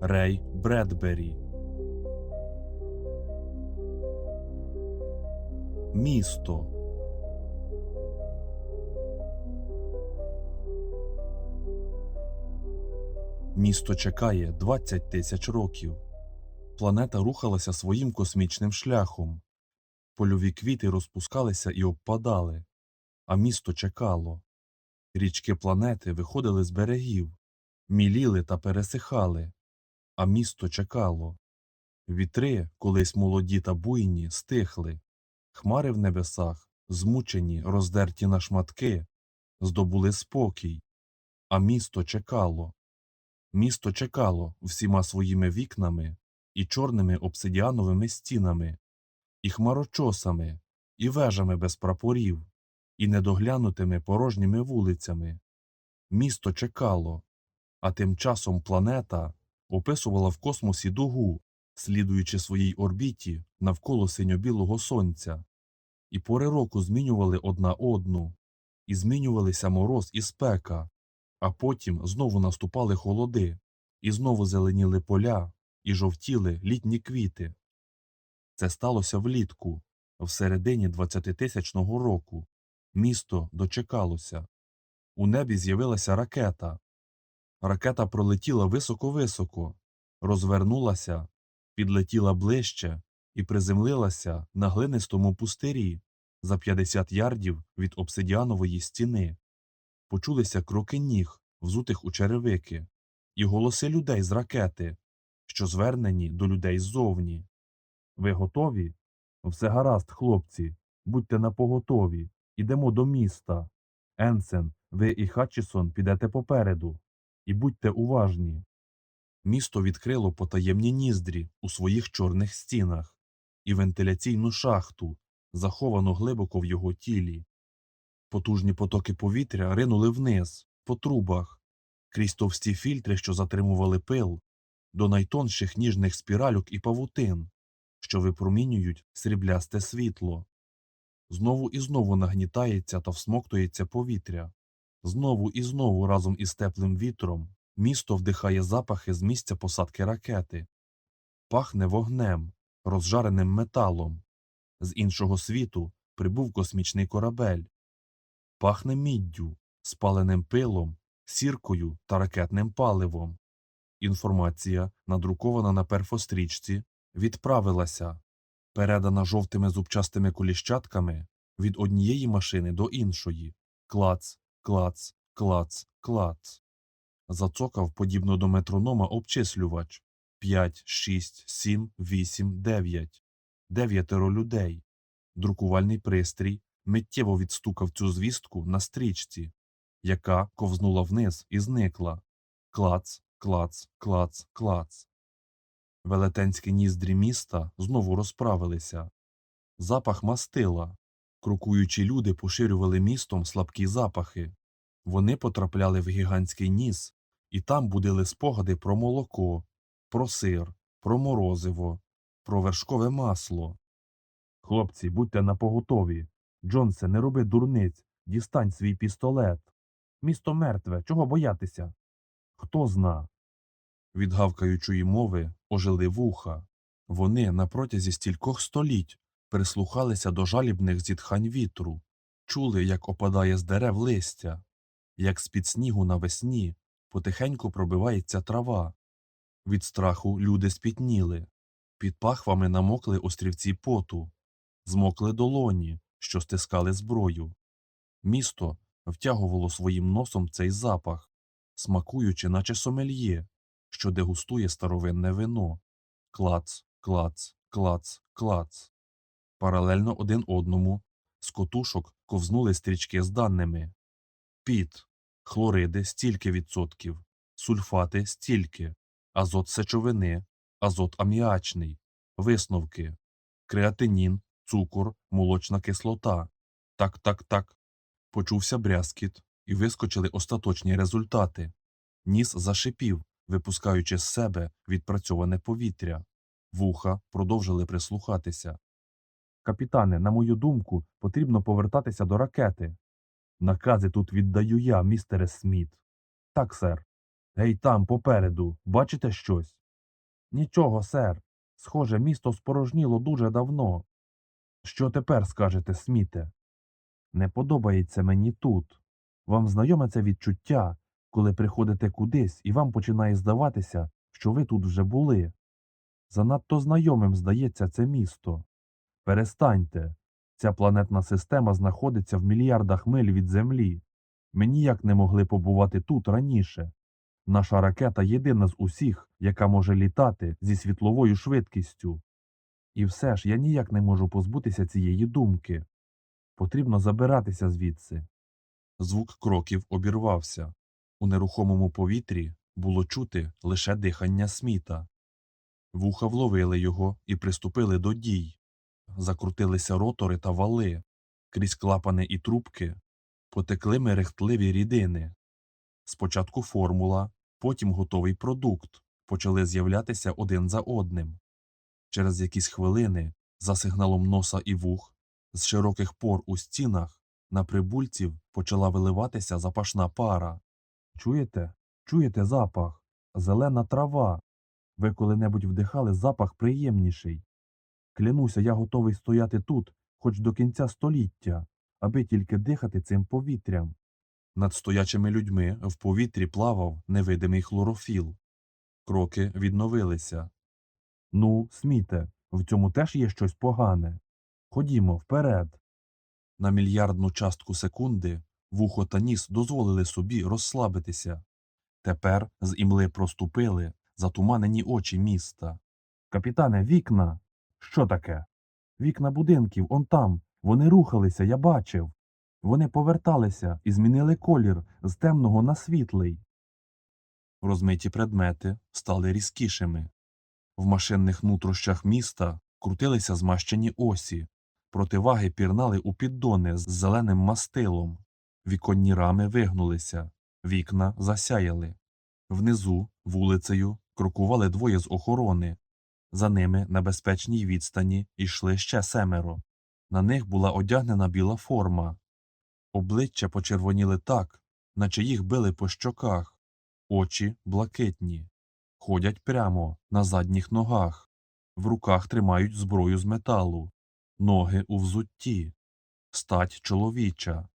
Рей Бредбері. Місто. Місто чекає 20 тисяч років. Планета рухалася своїм космічним шляхом. Польові квіти розпускалися і обпадали, а місто чекало. Річки планети виходили з берегів, міліли та пересихали, а місто чекало. Вітри, колись молоді та буйні, стихли, хмари в небесах, змучені, роздерті на шматки, здобули спокій, а місто чекало. Місто чекало всіма своїми вікнами і чорними обсидіановими стінами, і хмарочосами, і вежами без прапорів, і недоглянутими порожніми вулицями. Місто чекало, а тим часом планета описувала в космосі дугу, слідуючи своїй орбіті навколо синьо-білого сонця, і пори року змінювали одна одну, і змінювалися мороз і спека, а потім знову наступали холоди, і знову зеленіли поля, і жовтіли літні квіти. Це сталося влітку, в середині 20-тисячного року. Місто дочекалося. У небі з'явилася ракета. Ракета пролетіла високо-високо, розвернулася, підлетіла ближче і приземлилася на глинистому пустирі за 50 ярдів від обсидіанової стіни. Почулися кроки ніг, взутих у черевики, і голоси людей з ракети, що звернені до людей ззовні. Ви готові? Все гаразд, хлопці. Будьте напоготові. Ідемо до міста. Енсен, ви і Хатчісон підете попереду. І будьте уважні. Місто відкрило потаємні ніздрі у своїх чорних стінах і вентиляційну шахту, заховану глибоко в його тілі. Потужні потоки повітря ринули вниз, по трубах, крізь товсті фільтри, що затримували пил, до найтонших ніжних спіральок і павутин, що випромінюють сріблясте світло. Знову і знову нагнітається та всмоктується повітря. Знову і знову разом із теплим вітром місто вдихає запахи з місця посадки ракети. Пахне вогнем, розжареним металом. З іншого світу прибув космічний корабель. Пахне міддю, спаленим пилом, сіркою та ракетним паливом. Інформація, надрукована на перфострічці, відправилася, передана жовтими зубчастими коліщатками від однієї машини до іншої. Клац, клац, клац, клац. Зацокав подібно до метронома обчислювач. П'ять, шість, сім, вісім, дев'ять. Дев'ятеро людей. Друкувальний пристрій миттєво відстукав цю звістку на стрічці, яка ковзнула вниз і зникла. Клац, клац, клац, клац. Велетенські ніздрі міста знову розправилися. Запах мастила. Крокуючі люди поширювали містом слабкі запахи. Вони потрапляли в гігантський ніс, і там будили спогади про молоко, про сир, про морозиво, про вершкове масло. Хлопці, будьте напоготові. Джонсе, не роби дурниць, дістань свій пістолет. Місто мертве, чого боятися? Хто зна? Від мови ожили вуха. Вони на протязі стількох століть прислухалися до жалібних зітхань вітру, чули, як опадає з дерев листя, як з-під снігу навесні потихеньку пробивається трава. Від страху люди спітніли, під пахвами намокли острівці поту, змокли долоні, що стискали зброю. Місто втягувало своїм носом цей запах, смакуючи, наче сомельє, що дегустує старовинне вино. Клац, клац, клац, клац. Паралельно один одному з котушок ковзнули стрічки з даними. Піт, хлориди стільки відсотків, сульфати стільки, азот сечовини, азот аміачний, висновки, креатинін, цукор, молочна кислота. Так, так, так. Почувся брязкіт, і вискочили остаточні результати. Ніс зашипів, випускаючи з себе відпрацьоване повітря. Вуха продовжили прислухатися. Капітане, на мою думку, потрібно повертатися до ракети. Накази тут віддаю я, містере Сміт. Так, сер. Гей там, попереду, бачите щось? Нічого, сер. Схоже, місто спорожніло дуже давно. Що тепер скажете, Сміте? Не подобається мені тут. Вам знайоме це відчуття, коли приходите кудись і вам починає здаватися, що ви тут вже були. Занадто знайомим здається це місто. Перестаньте. Ця планетна система знаходиться в мільярдах миль від Землі. Ми ніяк не могли побувати тут раніше. Наша ракета єдина з усіх, яка може літати зі світловою швидкістю. І все ж я ніяк не можу позбутися цієї думки. Потрібно забиратися звідси. Звук кроків обірвався. У нерухомому повітрі було чути лише дихання сміта. Вуха вловили його і приступили до дій. Закрутилися ротори та вали, крізь клапани і трубки, потекли мерехтливі рідини. Спочатку формула, потім готовий продукт почали з'являтися один за одним. Через якісь хвилини, за сигналом носа і вух, з широких пор у стінах на прибульців почала виливатися запашна пара. Чуєте? Чуєте запах? Зелена трава. Ви коли-небудь вдихали запах приємніший. Клянуся, я готовий стояти тут, хоч до кінця століття, аби тільки дихати цим повітрям. Над стоячими людьми в повітрі плавав невидимий хлорофіл. Кроки відновилися. Ну, сміте, в цьому теж є щось погане. Ходімо вперед. На мільярдну частку секунди вухо та ніс дозволили собі розслабитися. Тепер з імли проступили затуманені очі міста. Капітане, вікна. Що таке? Вікна будинків, он там. Вони рухалися, я бачив. Вони поверталися і змінили колір з темного на світлий. Розмиті предмети стали різкішими. В машинних нутрощах міста крутилися змащені осі, противаги пірнали у піддони з зеленим мастилом, віконні рами вигнулися, вікна засяяли. Внизу, вулицею, крокували двоє з охорони. За ними на безпечній відстані йшли ще семеро. На них була одягнена біла форма. Обличчя почервоніли так, наче їх били по щоках, очі блакитні, ходять прямо на задніх ногах, в руках тримають зброю з металу, ноги у взутті, стать чоловіча.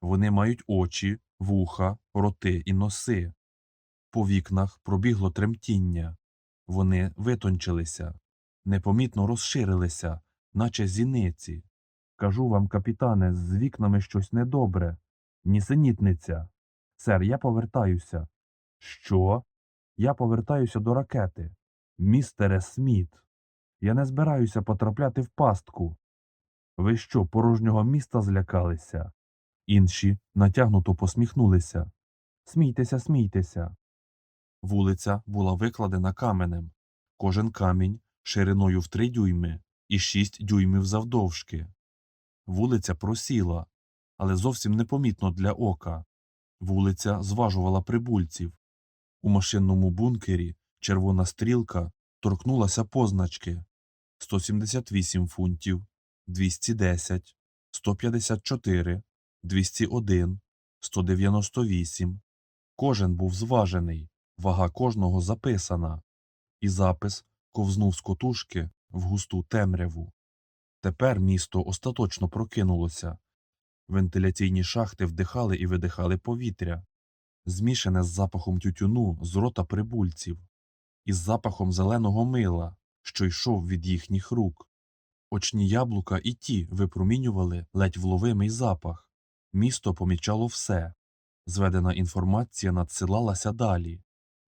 Вони мають очі, вуха, роти і носи. По вікнах пробігло тремтіння. Вони витончилися, непомітно розширилися, наче зіниці. Кажу вам, капітане, з вікнами щось недобре. Нісенітниця. Сер, я повертаюся. Що? Я повертаюся до ракети. Містере Сміт. Я не збираюся потрапляти в пастку. Ви що, порожнього міста злякалися? Інші натягнуто посміхнулися. Смійтеся, смійтеся. Вулиця була викладена каменем. Кожен камінь шириною в три дюйми і шість дюймів завдовжки. Вулиця просіла, але зовсім непомітно для ока. Вулиця зважувала прибульців. У машинному бункері червона стрілка торкнулася позначки 178 фунтів, 210, 154, 201, 198. Кожен був зважений, вага кожного записана, і запис ковзнув з котушки в густу темряву. Тепер місто остаточно прокинулося. Вентиляційні шахти вдихали і видихали повітря, змішане з запахом тютюну з рота прибульців, із запахом зеленого мила, що йшов від їхніх рук. Очні яблука і ті випромінювали ледь вловимий запах. Місто помічало все. Зведена інформація надсилалася далі,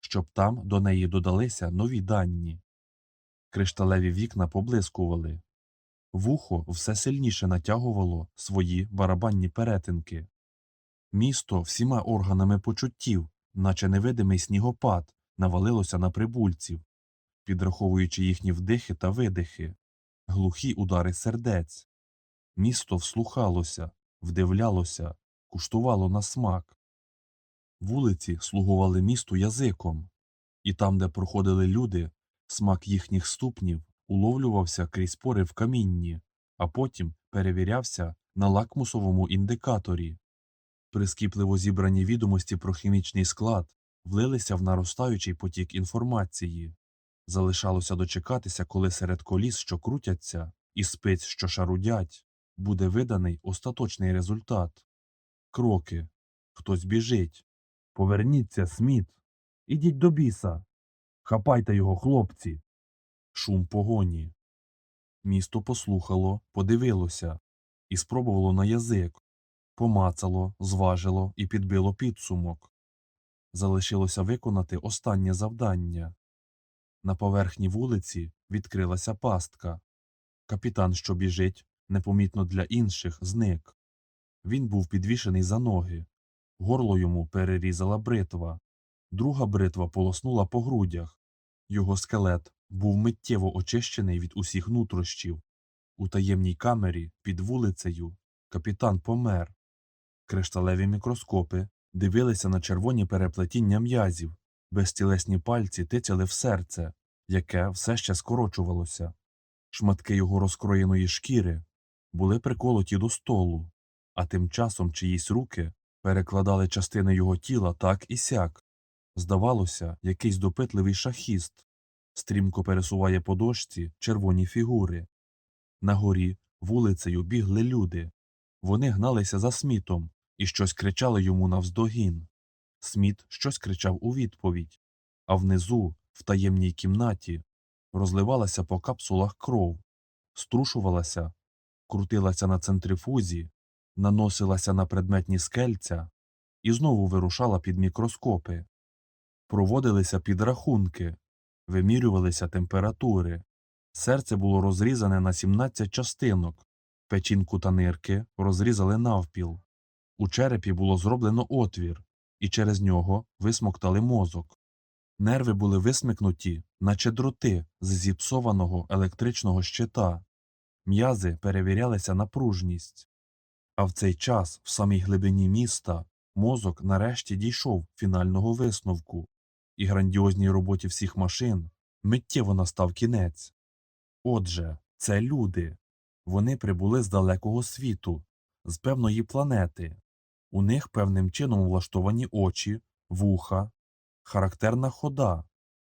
щоб там до неї додалися нові дані. Кришталеві вікна поблискували. Вухо все сильніше натягувало свої барабанні перетинки. Місто всіма органами почуттів, наче невидимий снігопад, навалилося на прибульців, підраховуючи їхні вдихи та видихи, глухі удари сердець. Місто вслухалося, вдивлялося, куштувало на смак. Вулиці слугували місту язиком, і там, де проходили люди, смак їхніх ступнів уловлювався крізь пори в камінні, а потім перевірявся на лакмусовому індикаторі. Прискіпливо зібрані відомості про хімічний склад влилися в наростаючий потік інформації. Залишалося дочекатися, коли серед коліс, що крутяться, і спиць, що шарудять, буде виданий остаточний результат. Кроки. Хтось біжить. Поверніться, Сміт. Ідіть до біса. Хапайте його, хлопці. Шум погоні. Місто послухало, подивилося і спробувало на язик. Помацало, зважило і підбило підсумок. Залишилося виконати останнє завдання. На поверхні вулиці відкрилася пастка. Капітан, що біжить, непомітно для інших, зник. Він був підвішений за ноги. Горло йому перерізала бритва. Друга бритва полоснула по грудях. Його скелет був миттєво очищений від усіх нутрощів. У таємній камері під вулицею капітан помер. Кришталеві мікроскопи дивилися на червоні переплетіння м'язів, безтілесні пальці тицяли в серце, яке все ще скорочувалося. Шматки його розкроєної шкіри були приколоті до столу, а тим часом чиїсь руки перекладали частини його тіла так і сяк. Здавалося, якийсь допитливий шахіст стрімко пересуває по дошці червоні фігури. На горі вулицею бігли люди. Вони гналися за смітом і щось кричали йому навздогін. Сміт щось кричав у відповідь, а внизу, в таємній кімнаті, розливалася по капсулах кров, струшувалася, крутилася на центрифузі, наносилася на предметні скельця і знову вирушала під мікроскопи. Проводилися підрахунки, вимірювалися температури. Серце було розрізане на 17 частинок, печінку та нирки розрізали навпіл. У черепі було зроблено отвір, і через нього висмоктали мозок. Нерви були висмикнуті, наче дроти з зіпсованого електричного щита. М'язи перевірялися на пружність. А в цей час, в самій глибині міста, мозок нарешті дійшов фінального висновку, і грандіозній роботі всіх машин миттєво настав кінець. Отже, це люди. Вони прибули з далекого світу, з певної планети. У них певним чином влаштовані очі, вуха, характерна хода.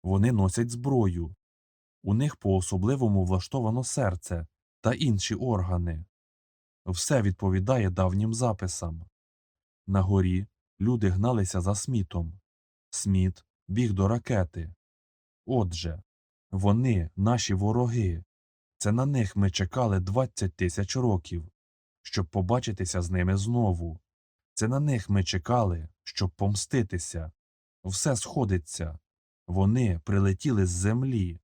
Вони носять зброю. У них по особливому влаштовано серце та інші органи. Все відповідає давнім записам. На горі люди гналися за смітом. Сміт біг до ракети. Отже, вони наші вороги. Це на них ми чекали 20 тисяч років, щоб побачитися з ними знову. Це на них ми чекали, щоб помститися. Все сходиться. Вони прилетіли з землі.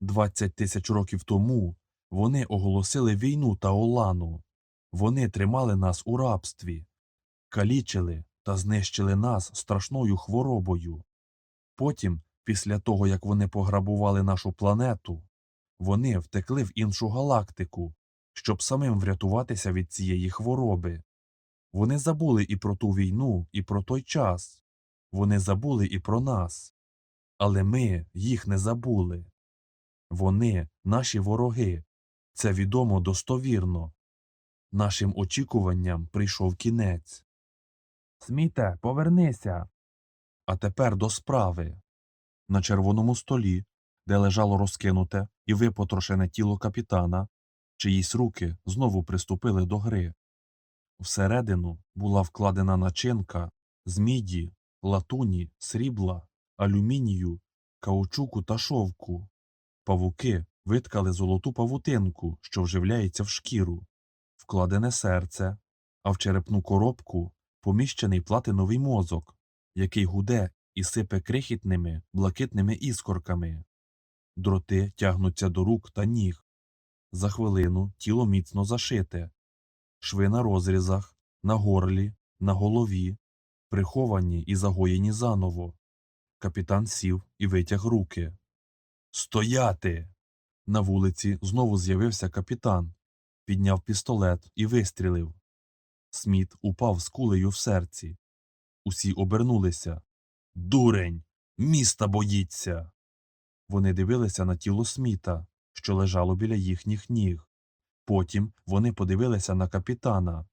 20 тисяч років тому вони оголосили війну Таолану. Вони тримали нас у рабстві, калічили та знищили нас страшною хворобою. Потім, після того як вони пограбували нашу планету, вони втекли в іншу галактику, щоб самим врятуватися від цієї хвороби. Вони забули і про ту війну, і про той час. Вони забули і про нас. Але ми їх не забули. Вони наші вороги. Це відомо достовірно. Нашим очікуванням прийшов кінець. Сміте, повернися. А тепер до справи. На червоному столі, де лежало розкинуте і випотрошене тіло капітана, чиїсь руки знову приступили до гри. Всередину була вкладена начинка з міді, латуні, срібла, алюмінію, каучуку та шовку. Павуки виткали золоту павутинку, що вживляється в шкіру, вкладене серце, а в черепну коробку поміщений платиновий мозок, який гуде і сипе крихітними блакитними іскорками. Дроти тягнуться до рук та ніг. За хвилину тіло міцно зашите, шви на розрізах, на горлі, на голові, приховані і загоєні заново. Капітан сів і витяг руки. Стояти. На вулиці знову з'явився капітан, підняв пістолет і вистрілив. Сміт упав з кулею в серці. Усі обернулися. Дурень! Міста боїться. Вони дивилися на тіло Сміта, що лежало біля їхніх ніг. Потім вони подивилися на капітана.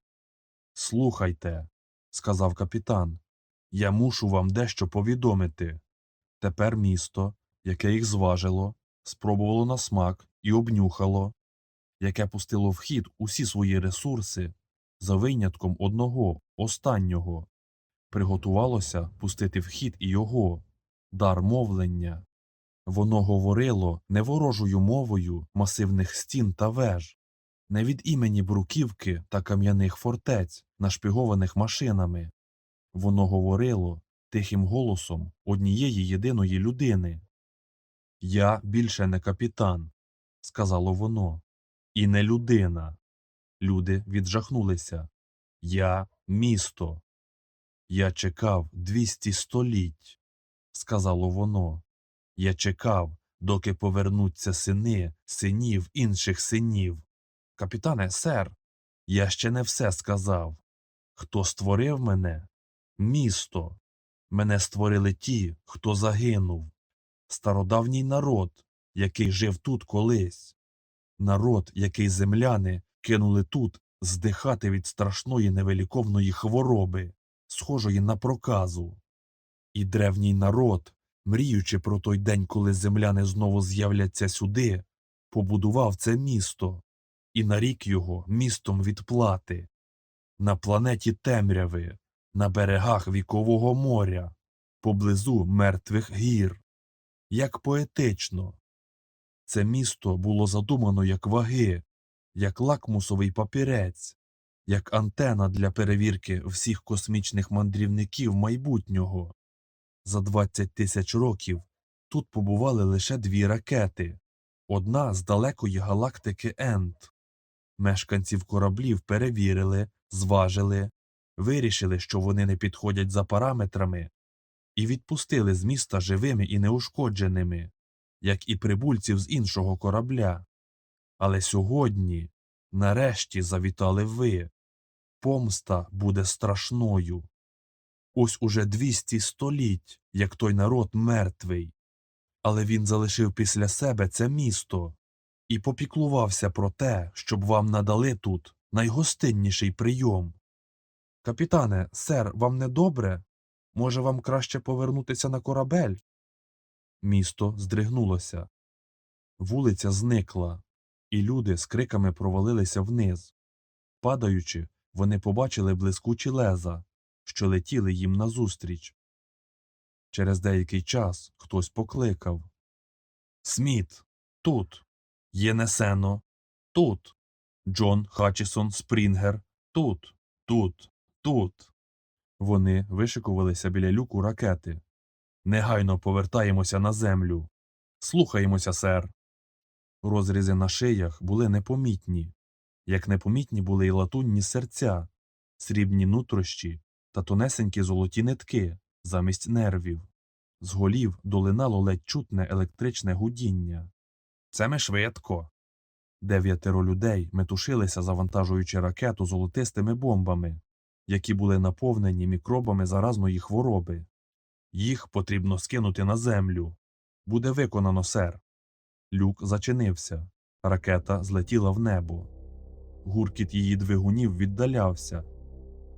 Слухайте, сказав капітан, я мушу вам дещо повідомити. Тепер місто яке їх зважило, спробувало на смак і обнюхало, яке пустило в хід усі свої ресурси, за винятком одного, останнього, приготувалося пустити в хід і його дар мовлення. Воно говорило не ворожою мовою масивних стін та веж, не від імені бруківки та кам'яних фортець, нашпигованих машинами. Воно говорило тихим голосом однієї єдиної людини. Я більше не капітан, сказало воно, і не людина. Люди віджахнулися. Я місто. Я чекав двісті століть, сказало воно. Я чекав, доки повернуться сини синів інших синів. Капітане, сер, я ще не все сказав. Хто створив мене? Місто. Мене створили ті, хто загинув. Стародавній народ, який жив тут колись. Народ, який земляни кинули тут здихати від страшної невеликовної хвороби, схожої на проказу. І древній народ, мріючи про той день, коли земляни знову з'являться сюди, побудував це місто і нарік його містом відплати. На планеті темряви, на берегах вікового моря, поблизу мертвих гір. Як поетично. Це місто було задумано як ваги, як лакмусовий папірець, як антена для перевірки всіх космічних мандрівників майбутнього. За 20 тисяч років тут побували лише дві ракети, одна з далекої галактики Ент. Мешканців кораблів перевірили, зважили, вирішили, що вони не підходять за параметрами, і відпустили з міста живими і неушкодженими, як і прибульців з іншого корабля. Але сьогодні, нарешті, завітали ви. Помста буде страшною. Ось уже двісті століть, як той народ мертвий. Але він залишив після себе це місто і попіклувався про те, щоб вам надали тут найгостинніший прийом. Капітане, сер, вам не добре? Може, вам краще повернутися на корабель? Місто здригнулося. Вулиця зникла, і люди з криками провалилися вниз. Падаючи, вони побачили блискучі леза, що летіли їм назустріч. Через деякий час хтось покликав Сміт, тут. Єнесено, тут. Джон Хатчісон Спрінгер, тут, тут, тут. Вони вишикувалися біля люку ракети. Негайно повертаємося на землю. Слухаємося, сер. Розрізи на шиях були непомітні, як непомітні були й латунні серця, срібні нутрощі та тонесенькі золоті нитки замість нервів. З голів долинало ледь чутне електричне гудіння. Це ми швидко. Дев'ятеро людей метушилися, завантажуючи ракету золотистими бомбами, які були наповнені мікробами заразної хвороби. Їх потрібно скинути на землю. Буде виконано, сер. Люк зачинився. Ракета злетіла в небо. Гуркіт її двигунів віддалявся.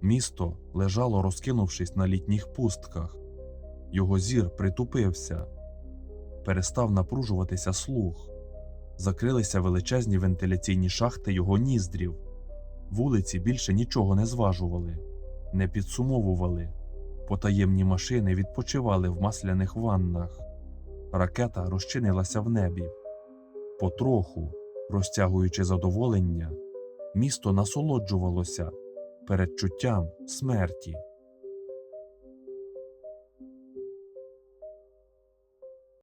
Місто лежало, розкинувшись на літніх пустках. Його зір притупився. Перестав напружуватися слух. Закрилися величезні вентиляційні шахти його ніздрів. Вулиці більше нічого не зважували, не підсумовували. Потаємні машини відпочивали в масляних ваннах. Ракета розчинилася в небі. Потроху, розтягуючи задоволення, місто насолоджувалося передчуттям смерті.